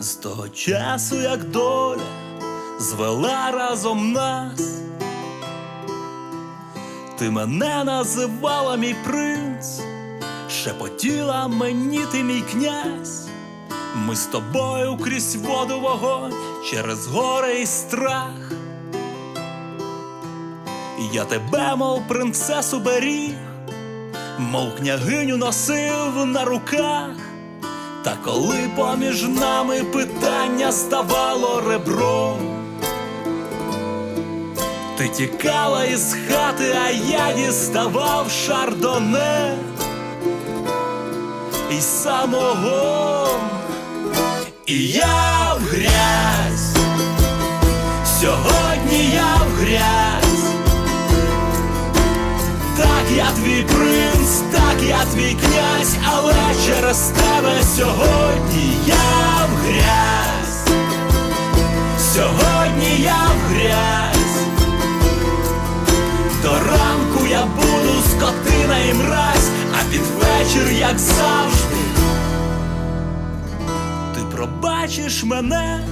З того часу, як доля звела разом нас, ти мене називала мій принц, шепотіла мені ти мій князь. Ми з тобою крізь воду вогонь, через горе і страх. Я тебе, мов принцесу беріг, мов княгиню носив на руках. Та коли поміж нами питання ставало ребром, ти тікала із хати, а я діставав шардоне і самогон, і я в грязь, сьогодні я в грязь, так я твій принц, так я твій князь, але через сьогодні я в грязь, сьогодні я в грязь, до ранку я буду скотина і мразь, а під вечір, як завжди, ти пробачиш мене,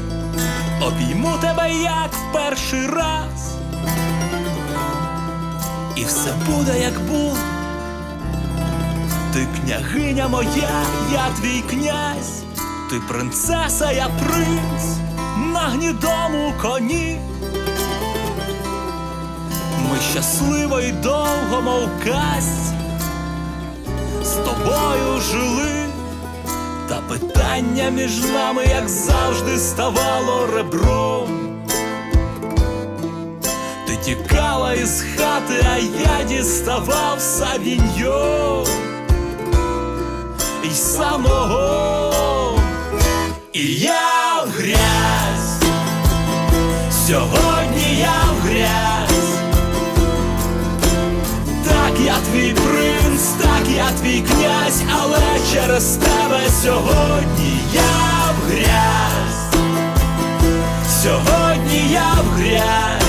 обійму тебе як в перший раз. І все буде, як було. Ти княгиня моя, я твій князь, ти принцеса, я принц на гнідому коні. Ми щасливо й довго, мов казці, з тобою жили, та питання між нами, як завжди, ставало ребром. Ти тікала із хати, а я діставав савіньйон і самого, і я в грязь, сьогодні я в грязь, так я твій принц, так я твій князь, але через тебе сьогодні я в грязь, сьогодні я в грязь.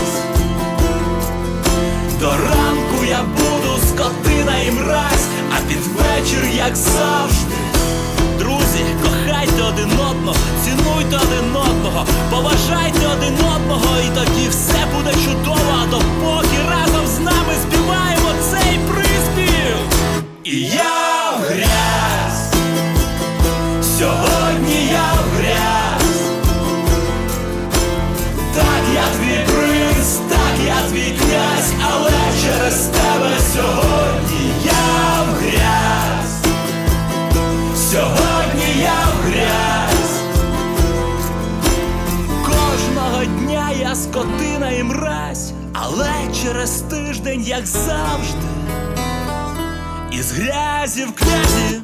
Я скотина і мразь, але через тиждень, як завжди, із грязі в князі